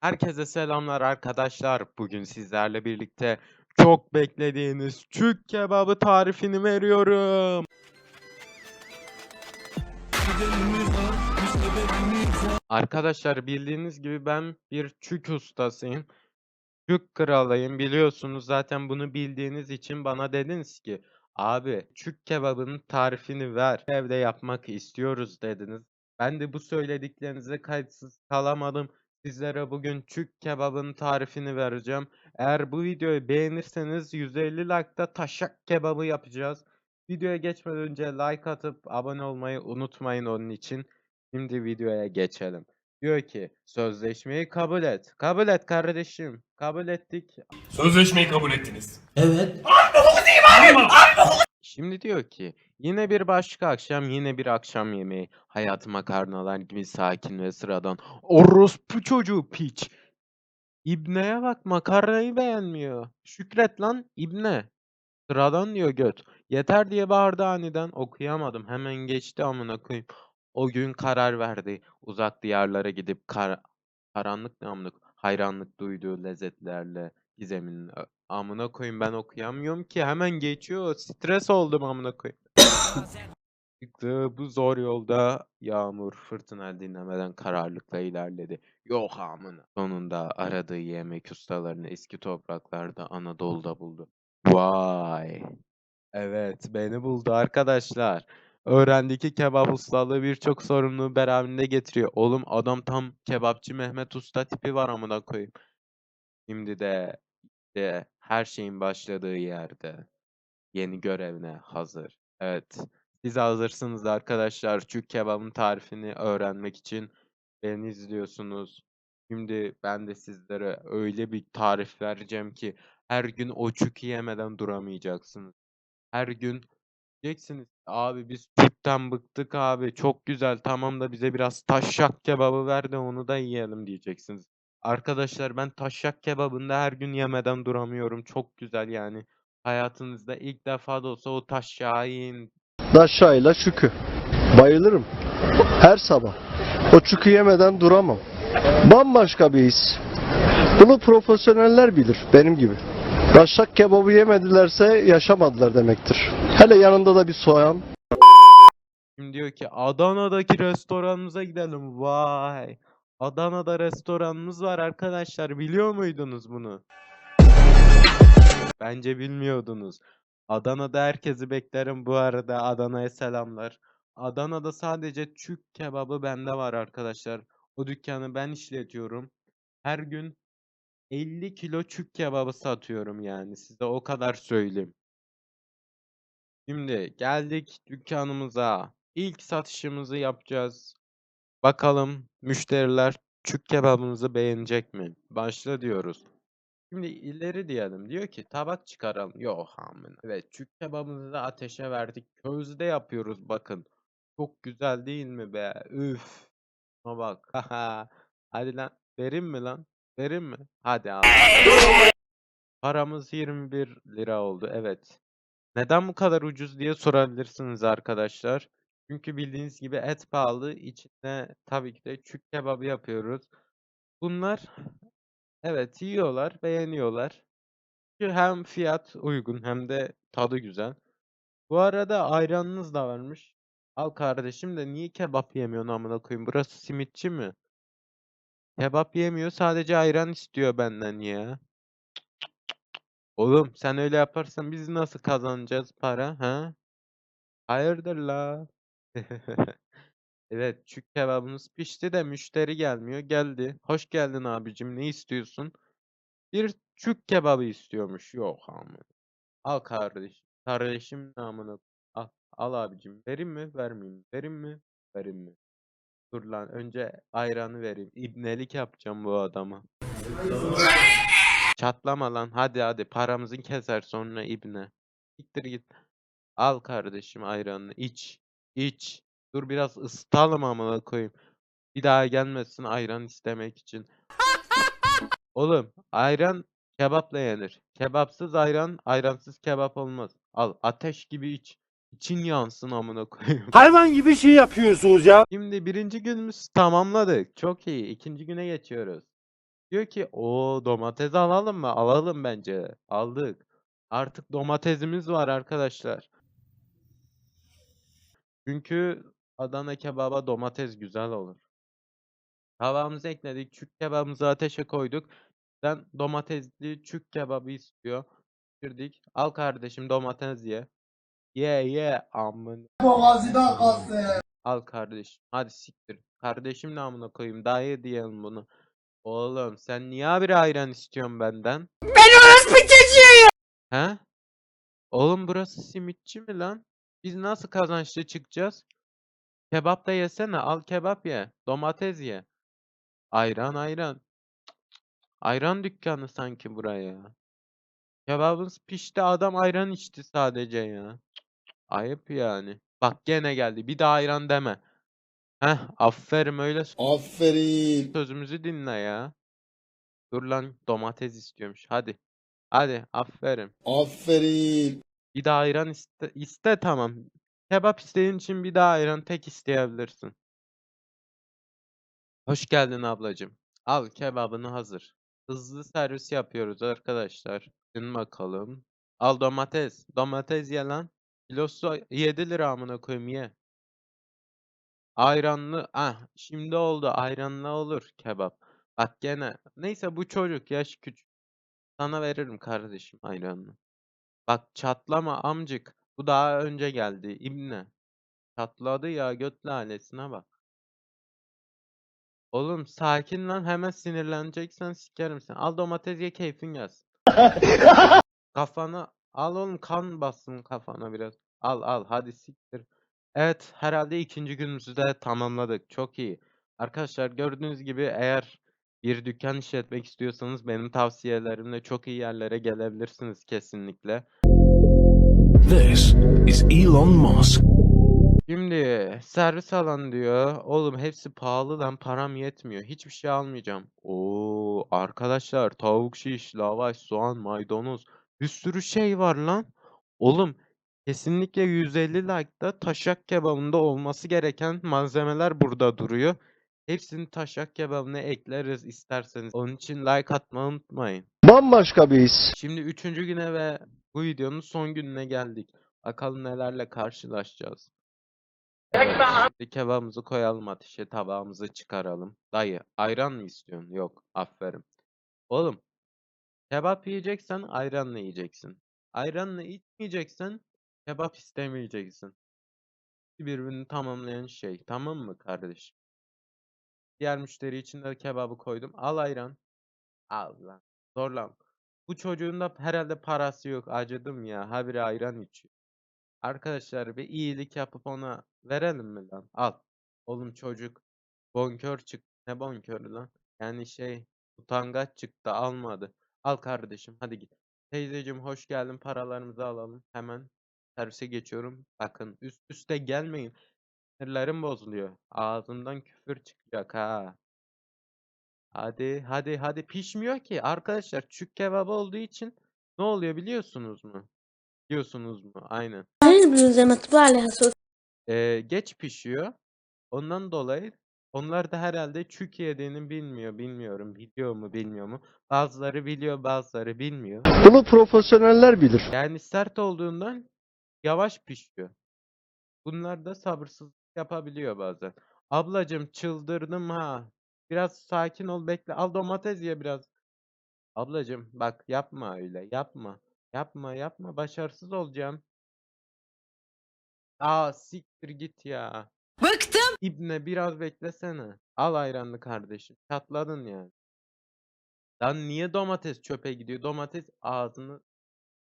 Herkese selamlar arkadaşlar. Bugün sizlerle birlikte çok beklediğiniz çük kebabı tarifini veriyorum. Arkadaşlar bildiğiniz gibi ben bir çük ustasıyım. Çük kralıyım biliyorsunuz zaten bunu bildiğiniz için bana dediniz ki abi çük kebabının tarifini ver evde yapmak istiyoruz dediniz. Ben de bu söylediklerinize kayıtsız kalamadım. Sizlere bugün çük kebabının tarifini vereceğim. Eğer bu videoyu beğenirseniz 150 like'da taşak kebabı yapacağız. Videoya geçmeden önce like atıp abone olmayı unutmayın onun için. Şimdi videoya geçelim. Diyor ki sözleşmeyi kabul et. Kabul et kardeşim. Kabul ettik. Sözleşmeyi kabul ettiniz. Evet. Şimdi diyor ki yine bir başka akşam yine bir akşam yemeği. Hayatı makarnalar gibi sakin ve sıradan. Orospu çocuğu piç. İbneye bak makarnayı beğenmiyor. Şükret lan İbne. Sıradan diyor göt. Yeter diye bağırdı aniden. Okuyamadım. Hemen geçti amına koyayım. O gün karar verdi. Uzak diyarlara gidip kar karanlık namlık hayranlık duyduğu lezzetlerle gizemin ö- amına koyayım ben okuyamıyorum ki hemen geçiyor. Stres oldum amına koyayım. Bu zor yolda yağmur fırtına dinlemeden kararlılıkla ilerledi. Yok amına. Sonunda aradığı yemek ustalarını eski topraklarda Anadolu'da buldu. Vay. Evet, beni buldu arkadaşlar. Öğrendi ki kebap ustalığı birçok sorumluluğu beraberinde getiriyor. Oğlum adam tam kebapçı Mehmet Usta tipi var amına koyayım. Şimdi de işte her şeyin başladığı yerde yeni görevine hazır. Evet, siz hazırsınız arkadaşlar. Çünkü kebabın tarifini öğrenmek için beni izliyorsunuz. Şimdi ben de sizlere öyle bir tarif vereceğim ki her gün o çükü yemeden duramayacaksınız. Her gün diyeceksiniz abi biz çükten bıktık abi çok güzel tamam da bize biraz taşyak kebabı ver de onu da yiyelim diyeceksiniz. Arkadaşlar ben taşyak kebabında her gün yemeden duramıyorum. Çok güzel yani. Hayatınızda ilk defa da olsa o taşyağı yiyin. Daşşayla çükü. Bayılırım. Her sabah. O çükü yemeden duramam. Bambaşka bir his. Bunu profesyoneller bilir benim gibi. Daşşak kebabı yemedilerse yaşamadılar demektir. Hele yanında da bir soğan. Şimdi diyor ki Adana'daki restoranımıza gidelim. Vay. Adana'da restoranımız var arkadaşlar. Biliyor muydunuz bunu? Bence bilmiyordunuz. Adana'da herkesi beklerim bu arada. Adana'ya selamlar. Adana'da sadece Türk kebabı bende var arkadaşlar. O dükkanı ben işletiyorum. Her gün 50 kilo Türk kebabı satıyorum yani. Size o kadar söyleyeyim. Şimdi geldik dükkanımıza. İlk satışımızı yapacağız. Bakalım müşteriler Türk kebabımızı beğenecek mi? Başla diyoruz. Şimdi ileri diyelim. Diyor ki tabak çıkaralım. Yok amına. Evet Türk kebabımızı ateşe verdik. Közde yapıyoruz bakın. Çok güzel değil mi be? Üf. Şuna bak. Hadi lan. Verin mi lan? Verin mi? Hadi al. Paramız 21 lira oldu. Evet. Neden bu kadar ucuz diye sorabilirsiniz arkadaşlar. Çünkü bildiğiniz gibi et pahalı. İçine tabii ki de çük kebabı yapıyoruz. Bunlar evet yiyorlar, beğeniyorlar. Çünkü hem fiyat uygun hem de tadı güzel. Bu arada ayranınız da varmış. Al kardeşim de niye kebap yemiyorsun amına koyayım? Burası simitçi mi? Kebap yemiyor, sadece ayran istiyor benden ya. Oğlum sen öyle yaparsan biz nasıl kazanacağız para, ha? Hayırdır la? Evet, çük kebabımız pişti de müşteri gelmiyor. Geldi. Hoş geldin abicim. Ne istiyorsun? Bir çük kebabı istiyormuş. Yok amına. Al kardeşim. Kardeşim namına. Al, al abicim. Vereyim mi? Vermeyeyim. Vereyim mi? Vereyim mi? Dur lan. Önce ayranı vereyim. İbnelik yapacağım bu adama. Çatlama lan. Hadi hadi. Paramızı keser sonra ibne. Gittir git. Al kardeşim ayranını. iç. İç. Dur biraz ısıtalım amına koyayım. Bir daha gelmesin ayran istemek için. Oğlum ayran kebapla yenir. Kebapsız ayran, ayransız kebap olmaz. Al ateş gibi iç. İçin yansın amına koyayım. Hayvan gibi şey yapıyorsunuz ya. Şimdi birinci günümüz tamamladık. Çok iyi. İkinci güne geçiyoruz. Diyor ki o domates alalım mı? Alalım bence. Aldık. Artık domatesimiz var arkadaşlar. Çünkü Adana kebaba domates güzel olur. Tavamızı ekledik. Çük kebabımızı ateşe koyduk. Ben domatesli çük kebabı istiyor. Pişirdik. Al kardeşim domates ye. Ye ye amın. Al kardeşim. Hadi siktir. Kardeşim namına koyayım. Dayı diyelim bunu. Oğlum sen niye bir ayran istiyorsun benden? Ben orospu çocuğuyum. He? Oğlum burası simitçi mi lan? Biz nasıl kazançlı çıkacağız? Kebap da yesene. Al kebap ye. Domates ye. Ayran ayran. Ayran dükkanı sanki buraya. Kebabımız pişti adam ayran içti sadece ya. Ayıp yani. Bak gene geldi. Bir daha ayran deme. Heh aferin öyle Aferin. sözümüzü dinle ya. Dur lan domates istiyormuş. Hadi. Hadi aferin. Aferin. Bir daha ayran iste, iste tamam. Kebap istediğin için bir daha ayran tek isteyebilirsin. Hoş geldin ablacığım. Al kebabını hazır. Hızlı servis yapıyoruz arkadaşlar. Din bakalım. Al domates. Domates ye lan. Kilosu 7 lira amına koyayım ye. Ayranlı. Ah şimdi oldu. Ayranlı olur kebap. Bak gene. Neyse bu çocuk yaş küçük. Sana veririm kardeşim ayranını. Bak çatlama amcık. Bu daha önce geldi. İbne. Çatladı ya göt lalesine bak. Oğlum sakin lan hemen sinirleneceksen sikerim seni. Al domates ye keyfin gelsin. Kafana al oğlum kan bassın kafana biraz. Al al hadi siktir. Evet herhalde ikinci günümüzü de tamamladık. Çok iyi. Arkadaşlar gördüğünüz gibi eğer bir dükkan işletmek istiyorsanız benim tavsiyelerimle çok iyi yerlere gelebilirsiniz kesinlikle. This is Elon Musk. Şimdi servis alan diyor. Oğlum hepsi pahalı lan param yetmiyor. Hiçbir şey almayacağım. Oo arkadaşlar tavuk şiş, lavaş, soğan, maydanoz bir sürü şey var lan. Oğlum kesinlikle 150 like'da taşak kebabında olması gereken malzemeler burada duruyor. Hepsini taşak kebabına ekleriz isterseniz. Onun için like atmayı unutmayın. Bambaşka bir his. Şimdi üçüncü güne ve bu videonun son gününe geldik. Bakalım nelerle karşılaşacağız. Şimdi kebabımızı koyalım ateşe, tabağımızı çıkaralım. Dayı, ayran mı istiyorsun? Yok, aferin. Oğlum, kebap yiyeceksen ayranla yiyeceksin. Ayranla içmeyeceksen kebap istemeyeceksin. Birbirini tamamlayan şey, tamam mı kardeşim? Diğer müşteri için de kebabı koydum. Al ayran. Al lan. Zorlan. Bu çocuğun da herhalde parası yok. Acıdım ya. Habire ayran içiyor. Arkadaşlar bir iyilik yapıp ona verelim mi lan? Al. Oğlum çocuk bonkör çıktı. Ne bonkörü lan? Yani şey utangaç çıktı almadı. Al kardeşim hadi git. Teyzeciğim hoş geldin paralarımızı alalım. Hemen servise geçiyorum. Bakın üst üste gelmeyin. Sinirlerim bozuluyor. Ağzımdan küfür çıkacak ha. Hadi hadi hadi pişmiyor ki arkadaşlar çük kebabı olduğu için ne oluyor biliyorsunuz mu? Diyorsunuz mu? Aynen. Ee, geç pişiyor. Ondan dolayı onlar da herhalde çük yediğini bilmiyor. Bilmiyorum. Biliyor mu bilmiyor mu? Bazıları biliyor bazıları bilmiyor. Bunu profesyoneller bilir. Yani sert olduğundan yavaş pişiyor. Bunlar da sabırsız yapabiliyor bazen. Ablacım çıldırdım ha. Biraz sakin ol bekle. Al domates ye biraz. Ablacım bak yapma öyle. Yapma. Yapma yapma. Başarısız olacağım. Aa siktir git ya. Bıktım. İbne biraz beklesene. Al ayranlı kardeşim. Çatladın yani. Lan niye domates çöpe gidiyor? Domates ağzını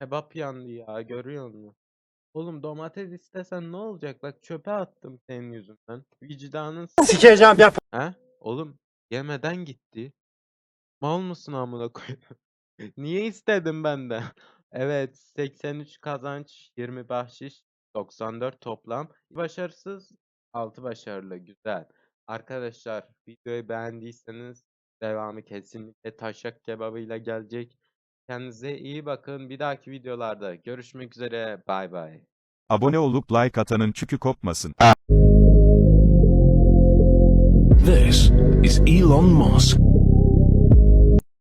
kebap yandı ya. Görüyor musun? Oğlum domates istesen ne olacak? Bak çöpe attım senin yüzünden. Vicdanın Sikeceğim yap. He? Oğlum yemeden gitti. Mal mısın amına koyayım? Niye istedim ben de? Evet 83 kazanç 20 bahşiş 94 toplam. Başarısız 6 başarılı güzel. Arkadaşlar videoyu beğendiyseniz devamı kesinlikle taşak kebabıyla gelecek. Kendinize iyi bakın. Bir dahaki videolarda görüşmek üzere. Bay bay. Abone olup like atanın çükü kopmasın. This is Elon Musk.